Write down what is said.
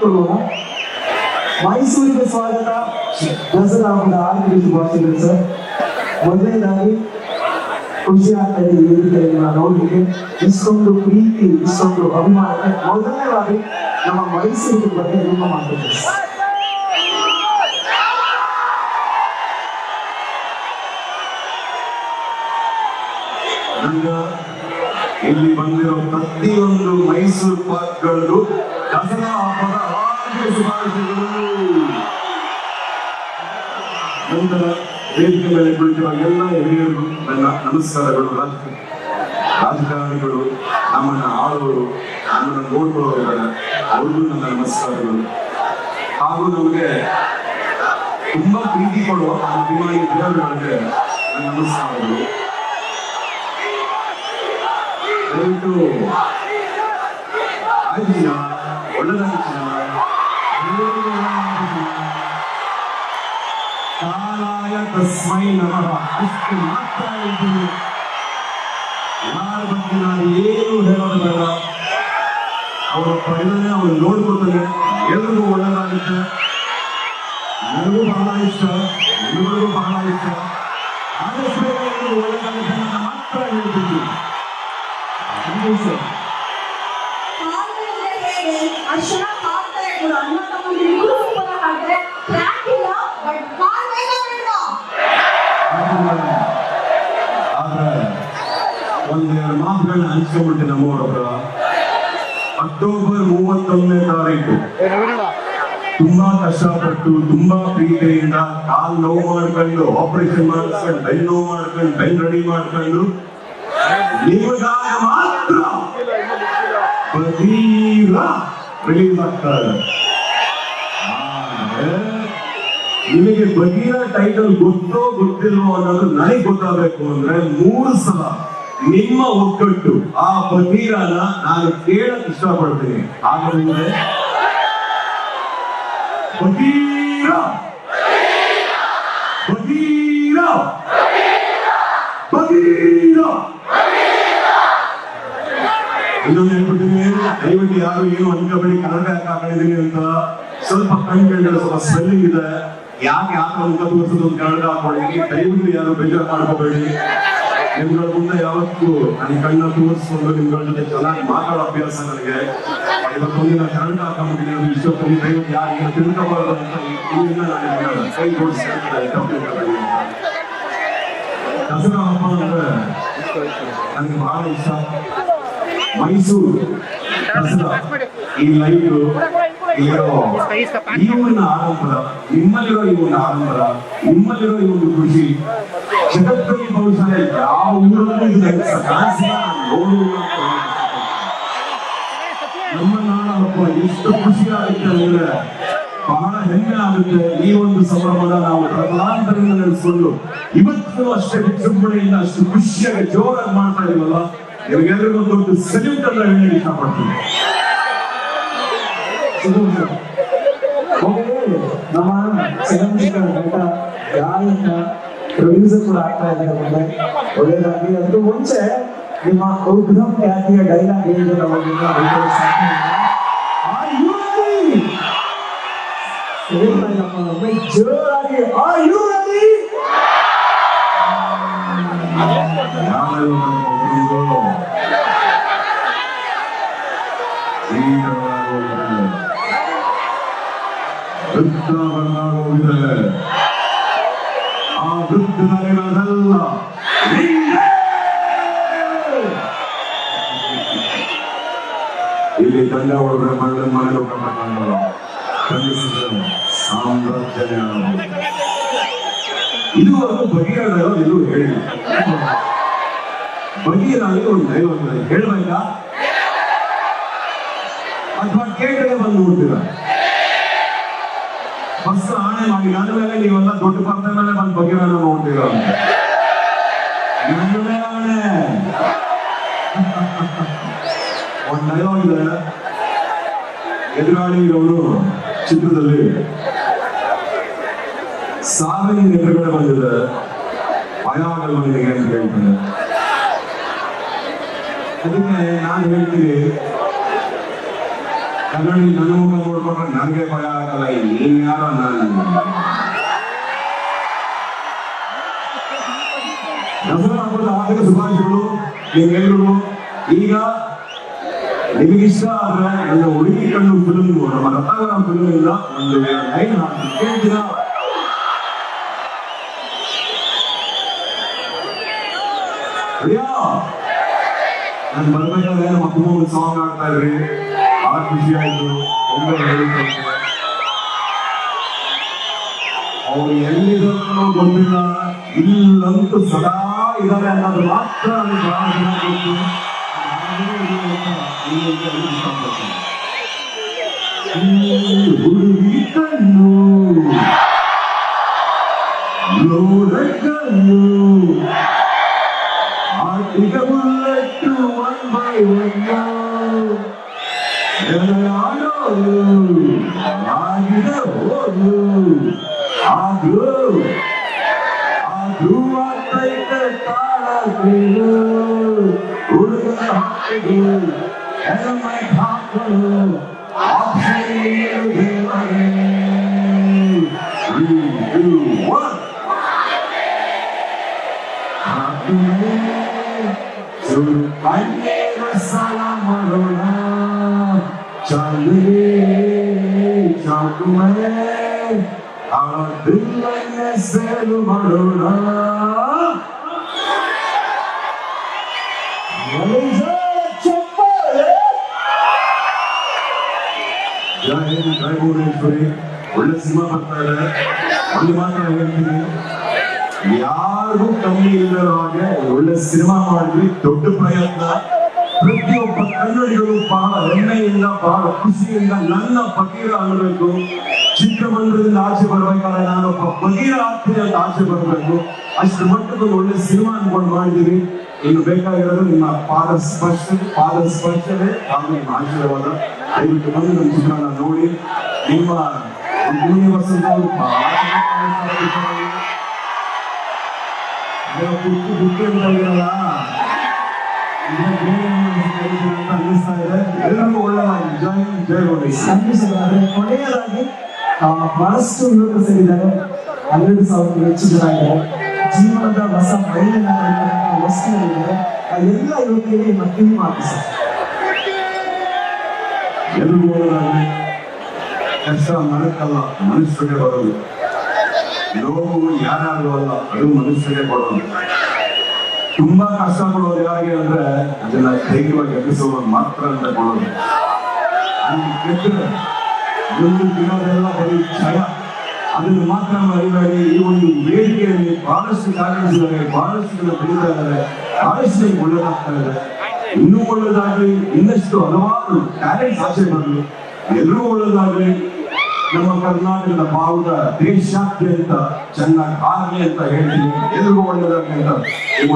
ಕೊಡುವ ಮೈಸೂರಿಗೆ ಸ್ವಾಗತ. ದಸರಾ ಹಬ್ಬದ ಆರ್ಥಿಕ ಶುಭಾಶಯಗಳು ಸರ್ ಮೊದಲನೇದಾಗಿ ಖುಷಿ ಆಗ್ತಾ ಇದೆ ವೇದಿಕೆಯನ್ನು ನೋಡ್ಲಿಕ್ಕೆ. ಇಷ್ಟೊಂದು ಪ್ರೀತಿ, ಇಷ್ಟೊಂದು ಅಭಿಮಾನ ಮೊದಲನೇದಾಗಿ ನಮ್ಮ ಮೈಸೂರಿನ ಬಗ್ಗೆ ನಿಮ್ಮ ಮಾತಾಡ್ತೀವಿ ಈಗ ಇಲ್ಲಿ ಬಂದಿರೋ ಪ್ರತಿಯೊಂದು ಮೈಸೂರು ಪಾರ್ಕ್ಗಳು ದಸರಾ ಹಬ್ಬದ ಮೇಲೆ ಕುಳಿತಿರುವ ಎಲ್ಲ ಹಿರಿಯರು ನನ್ನ ನಮಸ್ಕಾರಗಳು ರಾಜ- ರಾಜಕಾರಣಿಗಳು, ನಮ್ಮನ್ನ ಆಳುವರು ನಮ್ಮನ್ನು ನೋಡ್ಕೊಳ್ಳೋರಿದ್ದಾರೆ ಅವ್ರಿಗೂ ನನ್ನ ನಮಸ್ಕಾರಗಳು. ಹಾಗೂ ನಮಗೆ ತುಂಬಾ ಪ್ರೀತಿ ಕೊಡುವ ಅಭಿಮಾನಿ ದೇವರುಗಳಿಗೆ ನನ್ನ ನಮಸ್ಕಾರಗಳು. ದಯವಿಟ್ಟು ಕಾಲಾಯ ಅವರ ಅಷ್ಟು ಮಾತ್ರ ಇದ್ದೀನಿ ಯಾರ ಬಗ್ಗೆ ನಾನು ಏನು ಹೇಳೋದು ಬೇಡ? ಅವರ ಪರಿಣಾಮ ಅವನು ನೋಡ್ಕೊತಾನೆ ಎಲ್ರಿಗೂ ಒಳ್ಳೆಯದಾಗುತ್ತೆ ನನಗೂ ಬಹಳ ಇಷ್ಟ. ನಿಮಗೂ ಬಹಳ ಇಷ್ಟ. ಆದಷ್ಟು ಒಳ್ಳೆದಾಗುತ್ತೆ ಅಂತ ಮಾತ್ರ ಹೇಳ್ತೀನಿ. ಸರ್ ಹಾಕ್ತಾರೆ ಕೂಡ ಅಣ್ಣ ತಮ್ಮಂದಿರಿಗೂ ಕೂಡ ಹಾಕ್ತಾರೆ ಟ್ರ್ಯಾಕ್ ಇಲ್ಲ ಬಟ್ ಕಾಲ್ ಬೇಗ ಬಿಡ್ರು ಆದ್ರೆ ಮಾತುಗಳನ್ನ ಹಂಚ್ಕೊಂಡ್ಬಿಟ್ಟೆ ನಮ್ಮವ್ರ ಹತ್ರ. ಅಕ್ಟೋಬರ್ ಮೂವತ್ತೊಂದನೇ ತಾರೀಕು. ತುಂಬಾ ಕಷ್ಟಪಟ್ಟು ತುಂಬಾ ಪ್ರೀತಿಯಿಂದ ಕಾಲ್ ನೋವು ಮಾಡ್ಕೊಂಡು ಆಪರೇಷನ್ ಮಾಡ್ಕೊಂಡು ಬೆಲ್ ನೋವು ಮಾಡ್ಕೊಂಡು ಬೆನ್ ರೆಡಿ ಮಾಡ್ಕೊಂಡು ನಿಮಗಾಗ ಮಾತ್ರ ಬದೀರ ರಿಲೀಸ್ ಆಗ್ತಾರೆ ನಿಮಗೆ ಬಗೀರ ಟೈಟಲ್ ಗೊತ್ತೋ ಗೊತ್ತಿಲ್ವೋ ಅನ್ನೋದು ನನಗೆ ಗೊತ್ತಾಗಬೇಕು ಅಂದ್ರೆ ಮೂರು ಸಲ. ನಿಮ್ಮ ಒಕ್ಕಟ್ಟು ಆ ಬಗೀರನ ನಾನು ಕೇಳಕ್ ಇಷ್ಟಪಡ್ತೇನೆ. ಹಾಗಾದ್ರೆ ಬಗೀರ ಬಗೀರ ಬಗೀರ ಇನ್ನೊಂದು ಹೇಳ್ಬಿಟ್ಟಿನಿ ದಯವಿಟ್ಟು ಯಾರು ಏನು ಅನ್ಕೋಬೇಡಿ ಕನ್ನಡ ಯಾಕೆ ಅಂತ ಸ್ವಲ್ಪ ಕಣ್ ಸ್ವಲ್ಪ ಸ್ಪೆಲ್ಲಿಂಗ್ ಇದೆ. ಯಾಕೆ ಯಾಕೆ ಅನ್ಕ ತೋರಿಸೋದು ಒಂದು ಕನ್ನಡ ಹಾಕೊಳ್ಳಿ ದಯವಿಟ್ಟು ಯಾರು ಬೇಜಾರು ಮಾಡ್ಕೋಬೇಡಿ. ನಿಮ್ಗಳ ಮುಂದೆ ಯಾವತ್ತೂ ನನ್ನ ಕಣ್ಣ ತೋರಿಸ್ಕೊಂಡು ನಿಮ್ಗಳ ಜೊತೆ ಚೆನ್ನಾಗಿ ಮಾತಾಡೋ ಅಭ್ಯಾಸ ನನಗೆ. ಇವತ್ತು ಮುಂದಿನ ಕನ್ನಡ ಹಾಕೊಂಡ್ಬಿಟ್ಟಿನಿ ಅದು ಇಷ್ಟೊತ್ತಲ್ಲಿ ದಯವಿಟ್ಟು ಯಾರು ಈಗ ತಿಳ್ಕೋಬಾರ್ದು ಅಂತ ಇಲ್ಲಿಂದ ನಾನು ಕೈ ಜೋಡಿಸಿ ಹೇಳ್ತಿದ್ದೆ, ತಪ್ಪು ತಿಳ್ಕೊಬೇಡಿ ಅಂತ. ದಸರಾ ಹಬ್ಬ ಅಂದ್ರೆ ನನಗೆ ಬಹಳ ಇಷ್ಟ. ಮೈಸೂರು ದಸರಾ. ಈ ಇರೋ ಈ ಒಂದು ನಿಮ್ಮಲ್ಲಿರೋ ಈ ಒಂದು ಆಡಂಬರ ನಿಮ್ಮಲ್ಲಿರೋ ಈ ಒಂದು ಖುಷಿ ಯಾವ ಊರಲ್ಲೂ ಇದು ನಡೆಸ ಕಾಣಿಸಿಲ್ಲ ನಾನು ನೋಡುವುದಿಲ್ಲ ಅಂತ ಹೇಳ್ತೀನಿ. ನಮ್ಮ ನಾಡಪ್ಪ ಎಷ್ಟು ಖುಷಿ ಆಗುತ್ತೆ ಅಂದ್ರೆ ಬಹಳ ಹೆಮ್ಮೆ ಆಗುತ್ತೆ ಈ ಒಂದು ಸಂಭ್ರಮದ ನಾವು ಪ್ರಧಾನದಿಂದ ನಡೆಸಿಕೊಂಡು ಇವತ್ತು ಅಷ್ಟೇ ವಿಜೃಂಭಣೆಯಿಂದ ಅಷ್ಟು ಖುಷಿಯಾಗಿ ಜೋರಾಗಿ ಮಾಡ್ತಾ ಇದೀವಲ್ಲ ನಿಮಗೆಲ್ಲರಿಗೂ ಒಂದು ದೊಡ್ಡ ಸಲ್ಯೂಟ್ ಅಂತ ಹೇಳಿ ಇಷ್ಟಪಡ್ತೀನಿ ನಮ್ಮ ಚಲನಚಿತ್ರ ನಟ ಗಾಯಕ ಪ್ರೊಡ್ಯೂಸರ್ ಕೂಡ ಆಗ್ತಾ ಇದ್ದಾರೆ ಮುಂದೆ ಒಳ್ಳೇದಾಗಿ ಅದು ಮುಂಚೆ ನಿಮ್ಮ ಉದ್ಧಮ್ ಖ್ಯಾತಿಯ ಡೈಲಾಗ್ ಹೇಳಿದ್ರೆ ನಾವು ನಿನ್ನ ಹೇಳ್ಕೊಳ್ಳೋ ಸಾಧ್ಯ ಇಲ್ಲ. Are you ವೃದ್ಧನಲ್ಲಿರೋದಲ್ಲ ನಿಂದೆ! ಇಲ್ಲಿ ಹೊಡೆದ್ರೆ ಮಳೆ ಮಳೆ ಹೋಗಲ್ಲ ಖಂಡಿಸಿದ್ರೆ ಸಾಮ್ರಾಜ್ಯನೇ. ಇದು ಬಗೆಯ ಡೈಲಾಗ್ ಎಲ್ಲೂ ಹೇಳಿಲ್ಲ ಬಗೆಯರಾಗಿ ಒಂದು ದೈವ ಇದೆ ಹೇಳ್ಬೇಕಾ ಅಥವಾ ಕೇಟಗೆ ಬಂದು ನೋಡ್ತೀರಾ ಬಸ್ ಆಣೆ ಮಾಡಿ ನನ್ನ ಮೇಲೆ ನೀವೆಲ್ಲ ದೊಡ್ಡ ಪರ್ದೆ ಮೇಲೆ ಬಂದು ಬಗೆರನ್ನ ನೋಡ್ತೀರಾ ಅಂತ ನನ್ನ ಮೇಲೆ ಆಣೆ ಒಂದು ಡೈಲಾಗ್ ಇದೆ ಎದುರಾಳಿ ಇರೋನು ಚಿತ್ರದಲ್ಲಿ ಸಾವಿನ ಎದುರುಗಡೆ ಬಂದಿದೆ ಭಯ ಆಗಲ್ವ ನಿನಗೆ ಅಂತ ಹೇಳ್ತಾನೆ ಅದಕ್ಕೆ ನಾನು ಹೇಳ್ತೀನಿ ಕನ್ನಡಿ ನನ್ನ ಮುಖ ನೋಡ್ಕೊಂಡ್ರೆ ನನಗೆ ಭಯ ಆಗಲ್ಲ ನೀನ್ ಯಾರೋ ನಾನು ದಸರಾ ಹಬ್ಬದ ಹಾರ್ದಿಕ ಶುಭಾಶಯಗಳು ನೀವೆಲ್ಲರೂ ಈಗ ನಿಮಗಿಷ್ಟ ಆದ್ರೆ ನನ್ನ ಹುಡುಗಿ ಕಣ್ಣು ಫಿಲ್ಮ್ ನಮ್ಮ ರತ್ನಾಕರ ಫಿಲ್ಮ್ ಇಂದ ಒಂದು ಲೈನ್ ಹಾಕಿ ಕೇಳ್ತೀರಾ ಅಯ್ಯೋ ನಾನು ಬರ್ಬೇಕಾದ್ರೆ ನಮ್ಮ ಅಪ್ಪ ಒಂದು ಸಾಂಗ್ ಆಡ್ತಾ ಇದ್ರಿ ಬಹಳ ಖುಷಿ ಆಯ್ತು ಒಮ್ಮೆ ಹೇಳಿದ್ದಕ್ಕೆ ಅವ್ರು ಎಲ್ಲಿದ್ರು ಗೊತ್ತಿಲ್ಲ ಇಲ್ಲಂತೂ ಸದಾ ಇದಾರೆ ಅನ್ನೋದು ಮಾತ್ರ ನನಗೆ ಬಹಳ ಜನ ಗೊತ್ತು ಹಾಗೇ ಇದೆ ಅಂತ ಈ ಅಂತ ಹೇಳಿ ಇಷ್ಟಪಡ್ತೀನಿ. ಈ ಹುಡುಗಿ ಕಣ್ಣು ನೋಡ ಕಣ್ಣು ಆಟಿಗ Andrew. Andrew, I take the start of you. Uruga Hakigu, and my Kaku, I'll you again. Three, two, one. Hakigu, to Pande Rasalamarona, Charlie, Charlie. Hind ಜಯ ಭುವನೇಶ್ವರಿ ಒಳ್ಳೆ ಸಿನಿಮಾ ಬರ್ತಾ ಇದೆ ಒಂದು ಮಾತ್ರ ಹೇಳ್ತೀನಿ ಯಾರಿಗೂ ಕಮ್ಮಿ ಇಲ್ಲದ ಹಾಗೆ ಒಂದು ಒಳ್ಳೆ ಸಿನಿಮಾ ಮಾಡಿದ್ವಿ ದೊಡ್ಡ ಪ್ರಯತ್ನ ಪ್ರತಿಯೊಬ್ಬ ಕನ್ನಡಿಗರು ಬಹಳ ಹೆಮ್ಮೆಯಿಂದ ಬಹಳ ಖುಷಿಯಿಂದ ನನ್ನ ಫಕೀರ ಅನ್ನಬೇಕು ಚಿತ್ರಮಂದಿರದಿಂದ ಆಚೆ ಬರ್ಬೇಕಾದ್ರೆ ನಾನು ಕಪ್ಪಿನ ಆಗ್ತೀನಿ ಅಂತ ಆಚೆ ಬರಬೇಕು. ಅಷ್ಟು ಮಟ್ಟದಲ್ಲಿ ಒಳ್ಳೆ ಸಿನಿಮಾ ಅನ್ಕೊಂಡು ಮಾಡಿದೀವಿ ಇನ್ನು ಬೇಕಾಗಿರೋದು ನಿಮ್ಮ ಪಾದ ಸ್ಪರ್ಶ ಪಾದ ಸ್ಪರ್ಶವೇ. ಹಾಗೂ ನಿಮ್ಮ ಆಶೀರ್ವಾದ. ದಯವಿಟ್ಟು ಬಂದು ನಮ್ಮ ನೋಡಿ. ನಿಮ್ಮ ಯೂನಿವರ್ಸಿಟಿ ಅನ್ನಿಸ್ತಾ ಇದೆ. ಎಲ್ಲರಿಗೂ ಒಳ್ಳೆಯದಾಗಿ. ಜಯ ಜಯ ಗೌರಿ ಸಂತೋಷವಾದ್ರೆ ಕೊನೆಯದಾಗಿ ಬಹಳಷ್ಟು ಯುವಕರು ಸೇರಿದ್ದಾರೆ ಹನ್ನೆರಡು ಸಾವಿರ ಹೆಚ್ಚು ಜನ ಇದ್ದಾರೆ. ಜೀವನದ ಹೊಸ ಆ ಎಲ್ಲ ಯುವಕರಿಗೆ ಮತ್ತೆ ಮಾತು ಸರ್ ಎಲ್ರಿಗೂ ಕಷ್ಟ ಮನಕ್ಕಲ್ಲ ಮನುಷ್ಯರಿಗೆ ಬರೋದು. ನೋವು ಯಾರಾದ್ರೂ ಅಲ್ಲ, ಅದು ಮನುಷ್ಯರಿಗೆ ಬರೋದು. ತುಂಬಾ ಕಷ್ಟ ಪಡೋದು ಯಾರಿಗೆ ಅಂದ್ರೆ, ಅದನ್ನ ಧೈರ್ಯವಾಗಿ ಎದುರಿಸೋರು ಮಾತ್ರ ಅಂತ ಕೊಡೋದು ದಿನದೆಲ್ಲ ಬರೀ ಕ್ಷಯ ಅದನ್ನು ಮಾತ್ರ ಮರಿಬೇಡಿ ಈ ಒಂದು ವೇದಿಕೆಯಲ್ಲಿ ಬಹಳಷ್ಟು ಕಾರ್ಯಕ್ರಮಗಳಿದ್ದಾರೆ ಬಹಳಷ್ಟು ಜನ ಬೆಳೀತಾ ಇದ್ದಾರೆ. ಬಹಳಷ್ಟು ಒಳ್ಳೆದಾಗ್ತಾ ಇದ್ದಾರೆ. ಇದೆ ಇನ್ನೂ ಒಳ್ಳೇದಾಗ್ಲಿ, ಇನ್ನಷ್ಟು ಹಲವಾರು ಟ್ಯಾಲೆಂಟ್ ಆಸೆ ಬರಲಿ ಎಲ್ಲರೂ ಒಳ್ಳೇದಾಗ್ಲಿ. ನಮ್ಮ ಕರ್ನಾಟಕದ ಬಾವುಟ ದೇಶಾದ್ಯಂತ ಚೆನ್ನಾಗಿ ಆಗಲಿ ಅಂತ ಹೇಳ್ತೀನಿ. ಎಲ್ರಿಗೂ ಒಳ್ಳೆದಾಗಲಿ ಅಂತ ಈ